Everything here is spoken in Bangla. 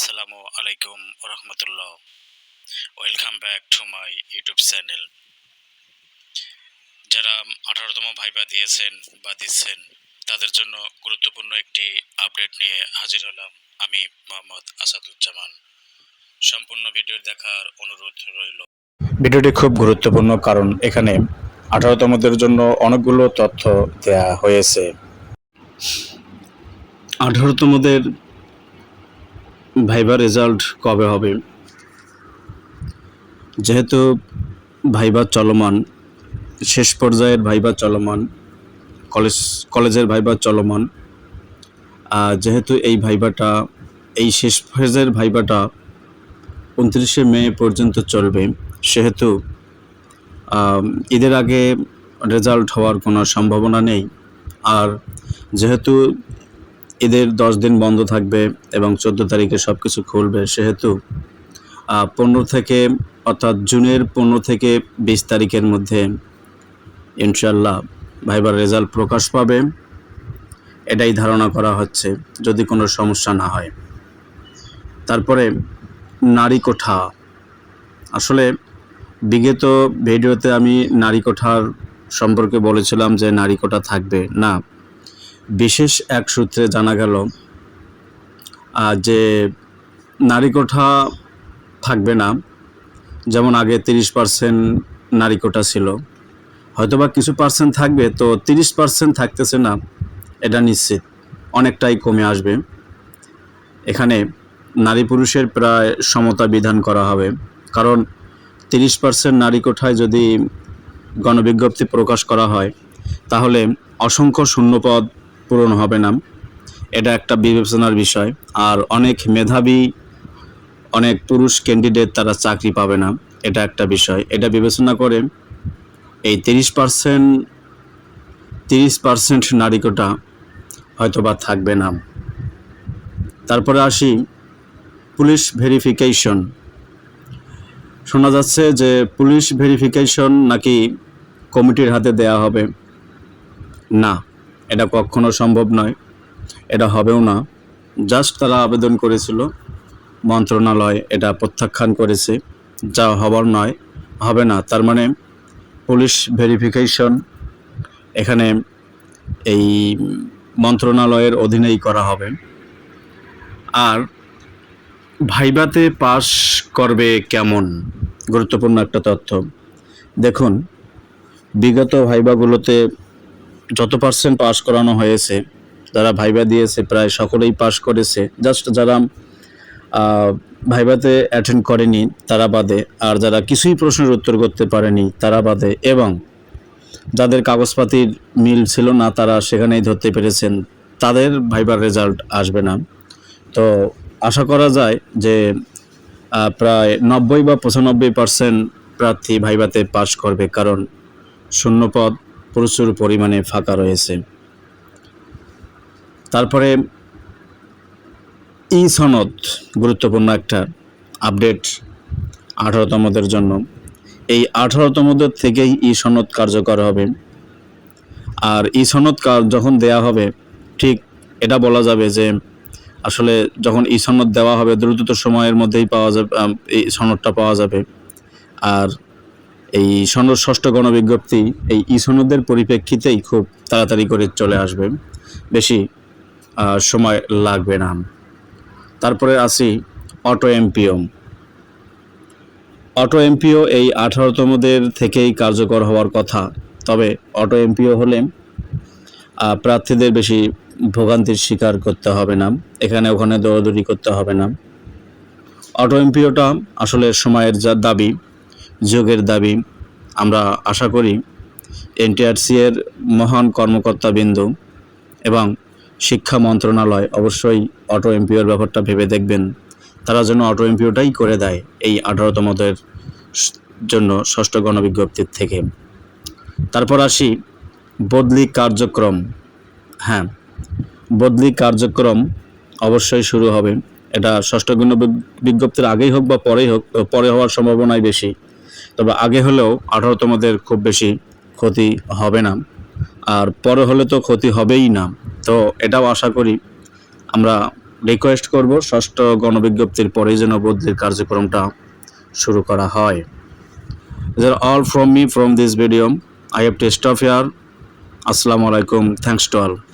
আসসালামু আলাইকুম রহমতুল্লাহ welcome back to my YouTube channel যারা আঠারোতম ভাইবা দিয়েছেন বা দিচ্ছেন তাদের জন্য গুরুত্বপূর্ণ একটি আপডেট নিয়ে হাজির হলাম আমি মোহাম্মদ আসাদুজ্জামান। সম্পূর্ণ ভিডিও দেখার অনুরোধ রইল। ভিডিওটি খুব গুরুত্বপূর্ণ কারণ এখানে আঠারোতমদের জন্য অনেকগুলো তথ্য দেয়া হয়েছে। আঠারোতমদের ভাইবা রেজাল্ট কবে হবে? যেহেতু ভাইবা চলমান, শেষ পর্যায়ের ভাইবা চলমান, কলেজ, কলেজের ভাইবা চলমান যেহেতু এই ভাইবাটা, এই শেষ ফেজের ভাইবাটা উনত্রিশে মে পর্যন্ত চলবে, সেহেতু ঈদের আগে রেজাল্ট হওয়ার কোনো সম্ভাবনা নেই। আর যেহেতু ঈদের দশ দিন বন্ধ থাকবে এবং চোদ্দ তারিখে সব কিছু খুলবে। সেহেতু পনেরো থেকে, অর্থাৎ জুনের পনেরো থেকে বিশ তারিখের মধ্যে ইনশাল্লাহ ভাইবার রেজাল্ট প্রকাশ পাবে। এটাই ধারণা করা হচ্ছে, যদি কোনো সমস্যা না হয়। তারপরে, নারী কোঠা। আসলে, বিগত ভিডিওতে আমি নারী কোঠার সম্পর্কে বলেছিলাম যে নারী কোঠা থাকবে। না বিশেষ এক সূত্রে জানা গেল যে নারী কোঠা থাকবে না, যেমন আগে তিরিশ পার্সেন্ট নারী কোঠা ছিল। হয়তোবা কিছু পার্সেন্ট থাকবে, তো তিরিশ পার্সেন্ট থাকতেছে না, এটা নিশ্চিত। অনেকটাই কমে আসবে। এখানে নারী পুরুষের প্রায় সমতা বিধান করা হবে। কারণ তিরিশ পার্সেন্ট নারী কোঠায় যদি গণবিজ্ঞপ্তি প্রকাশ করা হয়, তাহলে অসংখ্য শূন্যপদ পূরণ হবে না। এটা একটা বিবেচনার বিষয়। আর অনেক মেধাবী, অনেক পুরুষ ক্যান্ডিডেট তারা চাকরি পাবে না। এটা একটা বিষয়। এটা বিবেচনা করে এই তিরিশ পার্সেন্ট তিরিশ পার্সেন্ট নারী কোটা হয়তোবা থাকবে না। তারপরে আসি পুলিশ ভেরিফিকেশন। শোনা যাচ্ছে যে পুলিশ ভেরিফিকেশন নাকি কমিটির হাতে দেয়া হবে। না। এটা কখনো সম্ভব নয়। এটা হবেও না। জাস্ট তারা আবেদন করেছিল। মন্ত্রণালয় এটা প্রত্যাখ্যান করেছে। যা হবার নয়, হবে না। তার মানে পুলিশ ভেরিফিকেশন এখানে এই মন্ত্রণালয়ের অধীনেই করা হবে। আর ভাইবাতে পাস করবে কেমন? গুরুত্বপূর্ণ একটা তথ্য। দেখুন, বিগত ভাইবাগুলোতে যত পার্সেন্ট পাস করানো হয়েছে, যারা ভাইবা দিয়েছে, প্রায় সকলেই পাস করেছে। জাস্ট যারা ভাইবাতে অ্যাটেন্ড করেনি, তারা বাদে। আর যারা কিছুই প্রশ্নের উত্তর করতে পারেনি, তারা বাদে। এবং যাদের কাগজপাতির মিল ছিল না, তারা সেখানেই ধরতে পেরেছেন। তাদের ভাইবার রেজাল্ট আসবে না। তো আশা করা যায় যে প্রায় নব্বই বা পঁচানব্বই পার্সেন্ট প্রার্থী ভাইবাতে পাশ করবে। কারণ শূন্যপদ প্রচুর পরিমাণে ফাঁকা রয়েছে। তারপরে ই সনদ গুরুত্বপূর্ণ একটা আপডেট আঠারোতমদের জন্য। এই আঠারোতমদের থেকেই ই সনদ কার্যকর হবে। আর ই সনদ যখন দেয়া হবে, ঠিক এটা বলা যাবে যে, আসলে যখন ই সনদ দেওয়া হবে, দ্রুততর সময়ের মধ্যেই পাওয়া যাবে এই সনদটা পাওয়া যাবে। আর এই ষষ্ঠ গণবিজ্ঞপ্তি এই ই সনদের পরিপ্রেক্ষিতেই খুব তাড়াতাড়ি করে চলে আসবে। বেশি সময় লাগবে না। তারপরে আসি অটো এমপিও অটো এমপিও এই আঠারোতমদের থেকেই কার্যকর হওয়ার কথা। তবে অটো এমপিও হলে প্রার্থীদের বেশি ভোগান্তির শিকার করতে হবে না। এখানে ওখানে দৌড়াদৌড়ি করতে হবে না। অটো এমপিওটা আসলে সময়ের যা দাবি যুগের দাবি। আমরা আশা করি এনটিআরসি এর মহান কর্মকর্তাবৃন্দ এবং শিক্ষা মন্ত্রণালয় অবশ্যই অটো এমপিওর ব্যাপারটা ভেবে দেখবেন। তারা যেন অটো এমপিওটাই করে দেয় এই আঠারোতমদের জন্য ষষ্ঠ গণবিজ্ঞপ্তির থেকে। তারপর আসি বদলি কার্যক্রম। হ্যাঁ বদলি কার্যক্রম অবশ্যই শুরু হবে। এটা ষষ্ঠ গণ বিজ্ঞপ্তির আগেই হোক বা পরেই হোক, পরে হওয়ার সম্ভাবনাই বেশি। তবে আগে হলেও আঠারোতমদের খুব বেশি ক্ষতি হবে না আর পরে হলে তো ক্ষতি হবেই না তো এটাও আশা করি আমরা রিকোয়েস্ট করব ষষ্ঠ গণবিজ্ঞপ্তির পরেই যেন বদলির কার্যক্রমটা শুরু করা হয় all from me from this video. I have to stop here. Assalamu alaikum. Thanks to all.